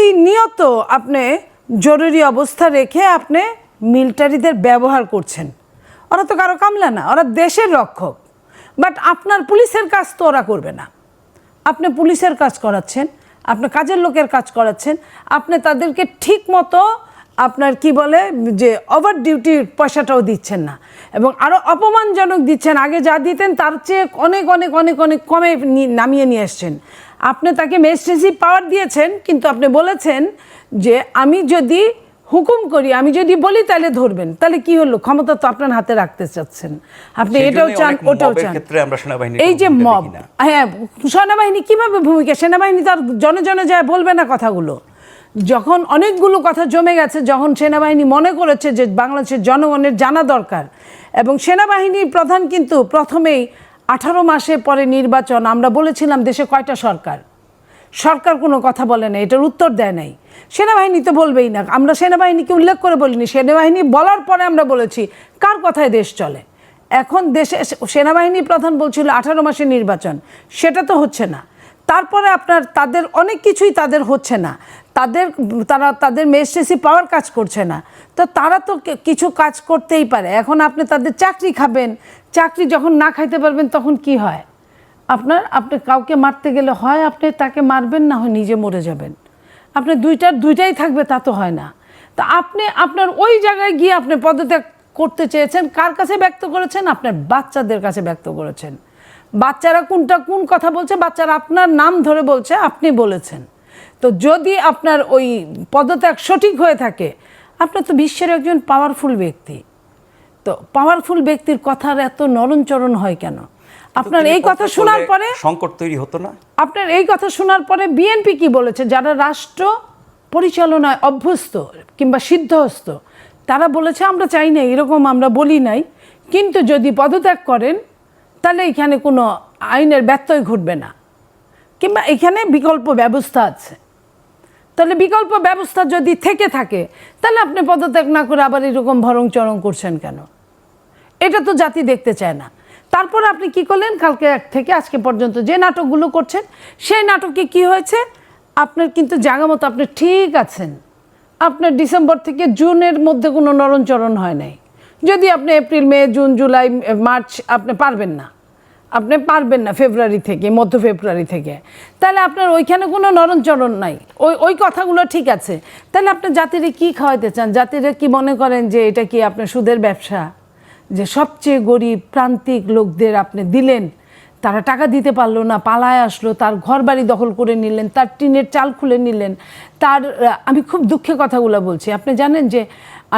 প্রতিনিয়ত আপনি জরুরি অবস্থা রেখে আপনি মিলিটারিদের ব্যবহার করছেন। ওরা তো কারও কামলা না, ওরা দেশের রক্ষক। বাট আপনার পুলিশের কাজ তো ওরা করবে না। আপনি পুলিশের কাজ করাচ্ছেন, আপনি কাজের লোকের কাজ করাচ্ছেন, আপনি তাদেরকে ঠিক মতো আপনার কি বলে যে ওভার ডিউটির পয়সাটাও দিচ্ছেন না। এবং আরও অপমানজনক দিচ্ছেন আগে যা দিতেন তার চেয়ে অনেক অনেক অনেক অনেক কমে নামিয়ে নিয়ে এসছেন। আপনি তাকে মেজিস্ট্রেসি পাওয়ার দিয়েছেন কিন্তু আপনি বলেছেন যে আমি যদি হুকুম করি আমি যদি বলি তাহলে ধরবেন। তাহলে কি হলো? ক্ষমতা তো আপনার হাতে রাখতে চাচ্ছেন। আপনি এটাও চান ওটাও চান। এই যে মব হ্যাঁ সেনাবাহিনী কীভাবে ভূমিকা সেনাবাহিনী তার জনজনে জনে যায় বলবে না কথাগুলো। যখন অনেকগুলো কথা জমে গেছে, যখন সেনাবাহিনী মনে করেছে যে বাংলাদেশের জনগণের জানা দরকার। এবং সেনাবাহিনীর প্রধান কিন্তু প্রথমেই আঠারো মাসে পরে নির্বাচন, আমরা বলেছিলাম দেশে কয়টা সরকার। সরকার কোনো কথা বলে না এটার উত্তর দেয় নাই। সেনাবাহিনী তো বলবেই না, আমরা সেনাবাহিনীকে উল্লেখ করে বলিনি, সেনাবাহিনী বলার পরে আমরা বলেছি, কার কথায় দেশ চলে? এখন দেশে সেনাবাহিনী প্রধান বলছিল আঠারো মাসে নির্বাচন, সেটা তো হচ্ছে না। তারপরে আপনার, তাদের অনেক কিছুই তাদের হচ্ছে না। তাদের, তারা, তাদের মেজিস্ট্রেসি পাওয়ার কাজ করছে না। তো তারা তো কিছু কাজ করতেই পারে। এখন আপনি তাদের চাকরি খাবেন। চাকরি যখন না খাইতে পারবেন তখন কি হয়? আপনার, আপনি কাউকে মারতে গেলে হয়, আপনি তাকে মারবেন না হয় নিজে মরে যাবেন। আপনি দুইটার, দুইটাই থাকবে, তা তো হয় না। তা আপনি, আপনার ওই জায়গায় গিয়ে আপনি পদত্যাগ করতে চেয়েছেন, কার কাছে ব্যক্ত করেছেন? আপনার বাচ্চাদের কাছে ব্যক্ত করেছেন। বাচ্চারা কোনটা কোন কথা বলছে বাচ্চারা আপনার নাম ধরে বলছে আপনি বলেছেন। তো যদি আপনার ওই পদত্যাগ সঠিক হয়ে থাকে আপনার তো বিশ্বের একজন পাওয়ারফুল ব্যক্তি। তো পাওয়ারফুল ব্যক্তির কথার এত নরণচরণ হয় কেন? আপনার এই কথা শোনার পরে সংকট তৈরি হতো না? আপনার এই কথা শোনার পরে বিএনপি কি বলেছে? যারা রাষ্ট্র পরিচালনায় অভ্যস্ত কিংবা সিদ্ধহস্ত তারা বলেছে আমরা চাই না এরকম আমরা বলি নাই। কিন্তু যদি পদত্যাগ করেন তাহলে এখানে কোনো আইনের ব্যত্যয় ঘটবে না। কিংবা এখানে বিকল্প ব্যবস্থা আছে। তাহলে বিকল্প ব্যবস্থা যদি থেকে থাকে, তাহলে আপনি পদত্যাগ না করে আবার এরকম ভরং চরং করছেন কেন? এটা তো জাতি দেখতে চায় না। তারপর আপনি কি করলেন? কালকে এক থেকে আজকে পর্যন্ত যে নাটকগুলো করছেন, সেই নাটকে কি হয়েছে? আপনার কিন্তু জায়গা মতো আপনি ঠিক আছেন। আপনার ডিসেম্বর থেকে জুনের মধ্যে কোনো নরণচরণ হয় নাই। যদি আপনি April, May, June, July, March, আপনি পারবেন না। আপনি পারবেন না ফেব্রুয়ারি থেকে, মধ্য ফেব্রুয়ারি থেকে। তাহলে আপনার ওইখানে কোনো নরণচরণ নাই। ওই ওই কথাগুলো ঠিক আছে। তাহলে আপনি জাতিরে কি খাওয়াইতে চান? জাতিরে কি মনে করেন যে এটা কি আপনার সুদের ব্যবসা? যে সবচেয়ে গরিব, প্রান্তিক লোকদের আপনি দিলেন তারা টাকা দিতে পারল না, পালায় আসলো, তার ঘর বাড়ি দখল করে নিলেন, তার টিনের চাল খুলে নিলেন। তার আমি খুব দুঃখে কথাগুলো বলছি। আপনি জানেন যে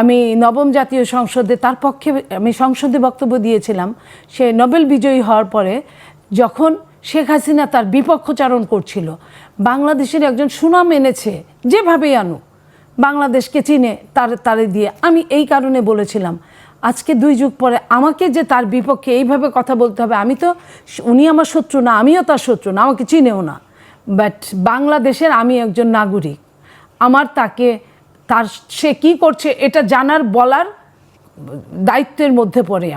আমি নবম জাতীয় সংসদে, তার পক্ষে আমি সংসদে বক্তব্য দিয়েছিলাম। সে নোবেল বিজয়ী হওয়ার পরে যখন শেখ হাসিনা তার বিপক্ষচারণ করছিল, বাংলাদেশের একজন সুনাম এনেছে, যেভাবেই আনুক, বাংলাদেশকে চিনে, তার, তারে দিয়ে। আমি এই কারণে বলেছিলাম আজকে দুই যুগ পরে আমাকে যে তার বিপক্ষে এইভাবে কথা বলতে হবে, আমি তো উনি আমার শত্রু না, আমিও তার শত্রু না, আমাকে চিনেও না। বাট বাংলাদেশের আমি একজন নাগরিক, আমার তাকে, তার, সে কি করছে এটা জানার, বলার দায়িত্বের মধ্যে পড়ে